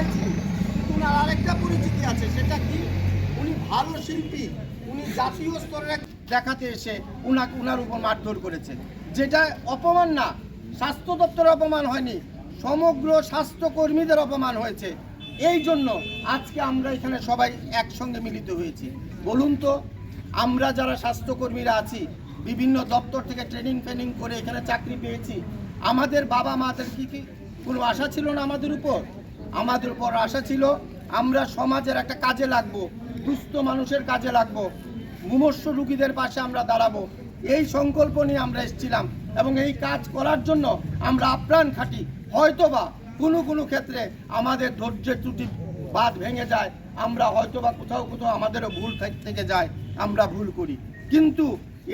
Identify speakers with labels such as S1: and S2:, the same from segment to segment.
S1: হয়েছি উনার আরেকটা পরিচিতি আছে, সেটা কি? উনি ভালো শিল্পী, উনি জাতীয় স্তরে দেখাতে এসে উনাকে, উনার উপর মারধর করেছে। যেটা অপমান না, স্বাস্থ্য দপ্তরের অপমান হয়নি, সমগ্র স্বাস্থ্যকর্মীদের অপমান হয়েছে। এই জন্য আজকে আমরা এখানে সবাই একসঙ্গে মিলিত হয়েছি। বলুন তো, আমরা যারা স্বাস্থ্যকর্মীরা আছি, বিভিন্ন দপ্তর থেকে ট্রেনিং ফ্রেনিং করে এখানে চাকরি পেয়েছি, আমাদের বাবা মাদের কি কি কোনো আশা ছিল না আমাদের উপর? আমাদের উপর আশা ছিল আমরা সমাজের একটা কাজে লাগবো, দুস্থ মানুষের কাজে লাগবো মুমূর্ষ রুগীদের পাশে আমরা দাঁড়াবো। এই সংকল্প নিয়ে আমরা এসেছিলাম এবং এই কাজ করার জন্য আমরা আপ্রাণ খাটি। হয়তোবা কোনো কোনো ক্ষেত্রে আমাদের ধৈর্যের ত্রুটি বাদ ভেঙে যায়, আমরা হয়তোবা কোথাও কোথাও আমাদেরও ভুল থেকে যায়, আমরা ভুল করি। কিন্তু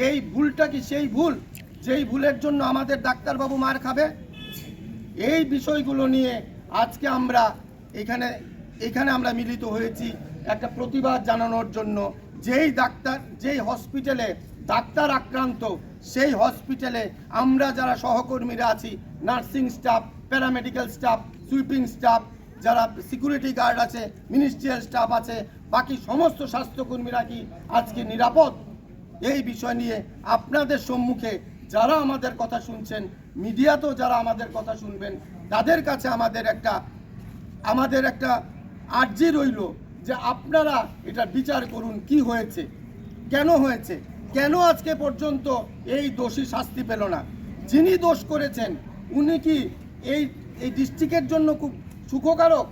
S1: এই ভুলটা কি সেই ভুল? যেই ভুলের জন্য আমাদের ডাক্তারবাবু মার খাবে? এই বিষয়গুলো নিয়ে আজকে আমরা এখানে এখানে আমরা মিলিত হয়েছি একটা প্রতিবাদ জানানোর জন্য। যেই ডাক্তার, যেই হসপিটালে ডাক্তার আক্রান্ত, সেই হসপিটালে আমরা যারা সহকর্মীরা আছি, nursing staff, paramedical staff, sweeping staff, যারা সিকিউরিটি গার্ড আছে, মিনিস্ট্রিয়াল স্টাফ আছে, বাকি সমস্ত স্বাস্থ্যকর্মীরা কি আজকে নিরাপদ? এই বিষয় নিয়ে আপনাদের সম্মুখে যারা আমাদের কথা শুনছেন মিডিয়াতেও যারা আমাদের কথা শুনবেন, তাদের কাছে আমাদের একটা আমাদের একটা আর্জি রইল যে আপনারা এটা বিচার করুন কি হয়েছে, কেন হয়েছে, কেন আজকে পর্যন্ত এই দোষী শাস্তি পেল না। যিনি দোষ করেছেন, উনি কি এই এই ডিস্ট্রিক্টের জন্য খুব সুখকারক?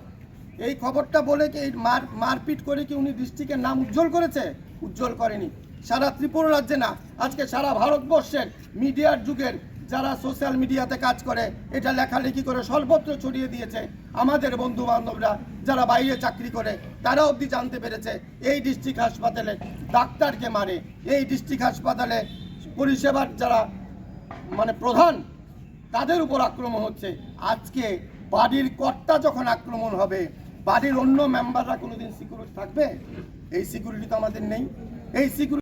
S1: এই খবরটা বলে কি এই মার, মারপিট করে কি উনি ডিস্ট্রিক্টের নাম উজ্জ্বল করেছে? উজ্জ্বল করেনি। সারা ত্রিপুরা রাজ্যে না, আজকে সারা ভারতবর্ষের মিডিয়ার যুগের যারা সোশ্যাল মিডিয়াতে কাজ করে, এটা লেখালেখি করে সর্বত্র ছড়িয়ে দিয়েছে। আমাদের বন্ধু বান্ধবরা যারা বাইরে চাকরি করে, তারা অবধি জানতে পেরেছে, এই ডিস্ট্রিক্ট হাসপাতালে ডাক্তারকে মারে। এই ডিস্ট্রিক্ট হাসপাতালে পরিষেবার যারা মানে প্রধান, তাদের উপর আক্রমণ হচ্ছে। আজকে বাড়ির কর্তা যখন আক্রমণ হবে, বাড়ির অন্য মেম্বাররা কোনোদিন সিকিউরিটি থাকবে? এই সিকিউরিটি তো আমাদের নেই। এই সিকিউরিটি